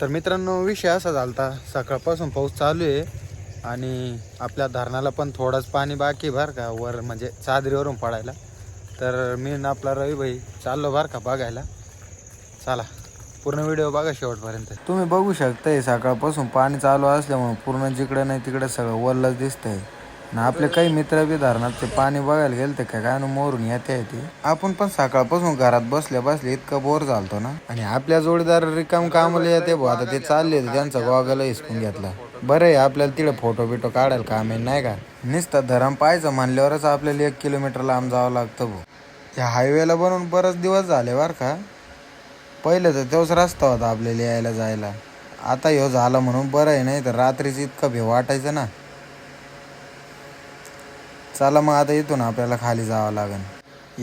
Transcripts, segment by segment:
तर मित्रांनो विषय असा झालता सकाळपासून पाऊस चालू आहे आणि आपल्या धरणाला पण थोडंच पाणी बाकी आहे बरं का वर म्हणजे चादरीवरून पडायला. तर मी ना आपला रवी भाई चाललो बरं का बघायला. चला पूर्ण व्हिडिओ बघा शेवटपर्यंत. तुम्ही बघू शकताय सकाळपासून पाणी चालू असल्यामुळे पूर्ण जिकडं नाही तिकडं सगळं वरलंच दिसतंय. ना आपले काही मित्र बी धरणात ते पाणी बघायला गेले ते काय न मोरून येते येते आपण पण सकाळपासून घरात बसल्या बसले इतकं बोर झालतो ना. आणि आपल्या जोडीदार रिकाम कामाला येते भाऊ. आता ते चालले त्यांचा गॉगल हिसकून घेतला. बरं आहे आपल्याला तिकडे फोटो बिटो काढायला काम आहे नाही का? नुसतं धरण पाहायचं म्हणल्यावरच आपल्याला एक किलोमीटर लांब जावं लागतं भाऊ. या हायवेला बनवून बरेच दिवस झाले बरं का? पहिलं तर तोच रस्ता होता आपल्याला यायला जायला. आता ह्यो झाला म्हणून बरं आहे नाही तर रात्रीच इतकं भे वाटायचं ना. चला मग आता इथून आपल्याला खाली जावं लागेल.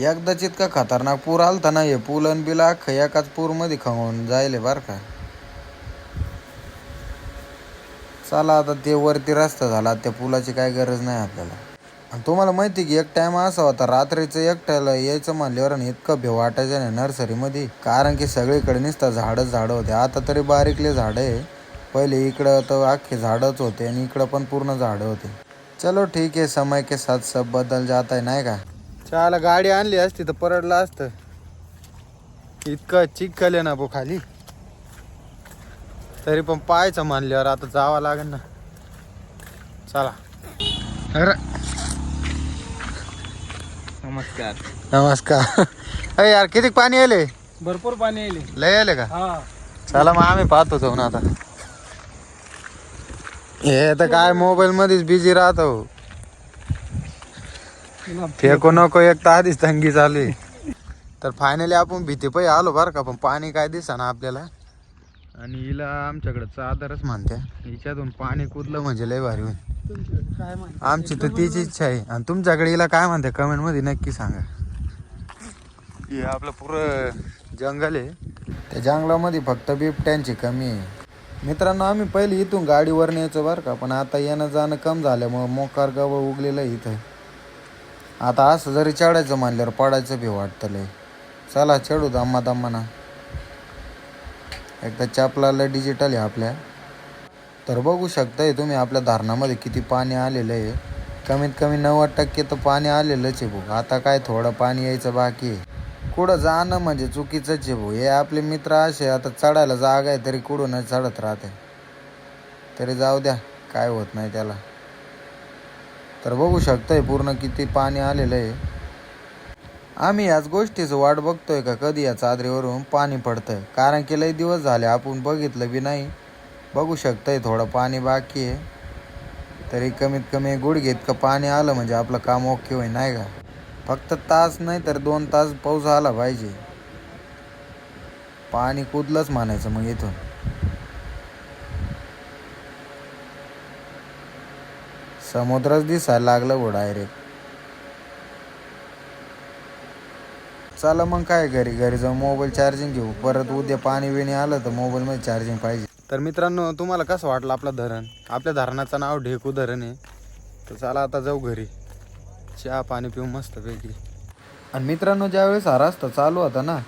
एकदाच इतका खतरनाक पूर आलता ना हे पूल आणि बिल अख्खं एकाच पूरमध्ये खवून जायले बरं का. चला आता ते वरती रस्ता झाला त्या पुलाची काय गरज नाही आपल्याला. आणि तुम्हाला माहिती की एक टाइम असा होता रात्रीचं एकट्याला यायचं म्हणल्यावर आणि इतकं भे वाटायचं नाही नर्सरीमध्ये. कारण की सगळीकडे नुसतं झाडच झाडं होते. आता तरी बारीकले झाडं आहे. पहिले इकडं तर अख्खे झाडच होते आणि इकडं पण पूर्ण झाडं होते. चलो ठीक आहे समय के साथ सब बदल जात आहे नाही का? चला गाडी आणली असती तर परडलं असतं. इतकं चिखल ना भो खाली. तरी पण पाहायचं म्हणल्यावर आता जावं लागेल ना. चला. अरे. नमस्कार. नमस्कार. अरे यार किती पाणी आले? भरपूर पाणी येईल लय आले का? हा. चला मग आम्ही पाहतो जाऊन आता. हे तर काय मोबाईल मध्येच बिझी राहतो. फेको नको एक तर आधीच तंगी चालू आहे. तर फायनली आपण भीती पै आलो बरं का पण पाणी काय दिसा ना आपल्याला. आणि हिला आमच्याकडे चादरच म्हणते. हिच्यातून पाणी कुदलं म्हणजे लय भारी होईल. आमची तर तीच इच्छा आहे. आणि तुमच्याकडे हिला काय म्हणते कमेंटमध्ये नक्की सांगा. हे आपलं पुरं जंगल आहे. त्या जंगलामध्ये फक्त बिबट्यांची कमी आहे. मित्रांनो आम्ही पहिले इथून गाडीवर न्यायचो बरं का पण आता येणं जाणं कम झाल्यामुळं मोकार गावं उगलेलं आहे इथं. आता असं जरी चढायचं म्हणल्यावर पडायचं बी वाटतं लय. चला चढू दम्मा दम्माना. एकदा चपलाला डिजिटल आहे आपल्या. तर बघू शकताय तुम्ही आपल्या धरणामध्ये किती पाणी आलेलं आहे. कमीत कमी नव्वद टक्के तर पाणी आलेलंच आहे बघ. आता काय थोडं पाणी यायचं बाकी आहे. कुठं जाणं म्हणजे चुकीचंच आहे भाऊ. हे आपले मित्र असे आता चढायला जागा आहे तरी कुठून चढत राहते. तरी जाऊ द्या काय होत नाही त्याला. तर बघू शकताय पूर्ण किती पाणी आलेलं आहे. आम्ही याच गोष्टीचं वाट बघतोय का? कधी या चादरीवरून पाणी पडतंय? कारण की लई दिवस झाले आपण बघितलं बी नाही. बघू शकताय थोडं पाणी बाकी आहे. तरी कमीत कमी गुडघे इतकं पाणी आलं म्हणजे आपलं काम ओके होईल नाही का? फक्त तास नाही तर दोन तास पाऊस आला पाहिजे. पाणी कुदलंच म्हणायचं मग इथून. समुद्रच दिसायला लागलं हो डायरेक्ट चला मग काय घरी घरी जाऊन मोबाईल चार्जिंग घेऊ. परत उद्या पाणी बिणी आलं तर मोबाईलमध्ये चार्जिंग पाहिजे. तर मित्रांनो तुम्हाला कसं वाटलं आपलं धरण? आपल्या धरणाचं नाव ढेकू धरण आहे. तर चला आता जाऊ घरी. चहा पाणी पिऊ मस्तपैकी. आणि मित्रांनो ज्यावेळेस हा रस्ता चालू होता ना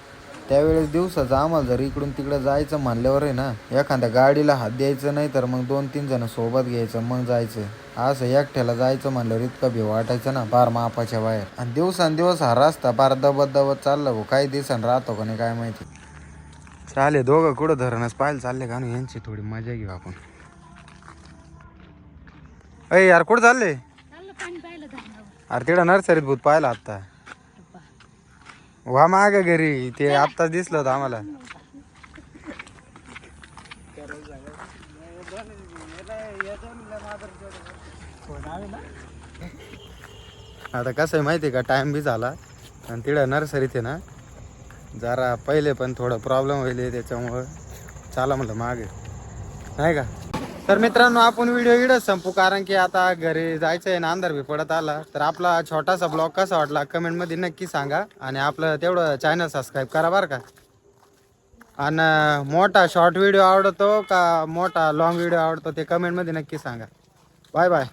त्यावेळेस दिवसाचं आम्हाला जर इकडून तिकडं जायचं म्हणल्यावर आहे ना एखाद्या गाडीला हात द्यायचं नाही तर मग दोन तीन जण सोबत घ्यायचं मग जायचं. असं एकट्याला जायचं म्हणल्यावर इतकं भी वाटायचं ना बार मापाच्या बाहेर. आणि दिवसांदिवस हा रस्ता बार दबत दबत चालला भाऊ काही दिवसांनी राहतो का नाही काय माहिती. चाले दोघं कुठं धरणच पाहायला चालले का यांची थोडी मजा घेऊ आपण. अय यार कुठं चालले? अरे तिकडं नर्सरीत भूत पाहिलं आत्ता. वा माग घरी ते आत्ताच दिसलं होतं आम्हाला. आता कसं आहे माहिती आहे का टाइम बी झाला. आणि तिकडं नर्सरीत आहे ना जरा पहिले पण थोडं प्रॉब्लेम होईल त्याच्यामुळं चाला म्हटलं मागे. नाही का? तर मित्रांनो आपण व्हिडिओ इडच संपू कारण की आता घरी जायचं आहे ना अंधार बी पडत आला. तर आपला छोटासा ब्लॉग कसा वाटला कमेंटमध्ये नक्की सांगा आणि आपलं तेवढं चॅनल सबस्क्राईब करा बरं का. आणि मोठा शॉर्ट व्हिडिओ आवडतो का मोठा लॉंग व्हिडिओ आवडतो ते कमेंटमध्ये नक्की सांगा. Bye bye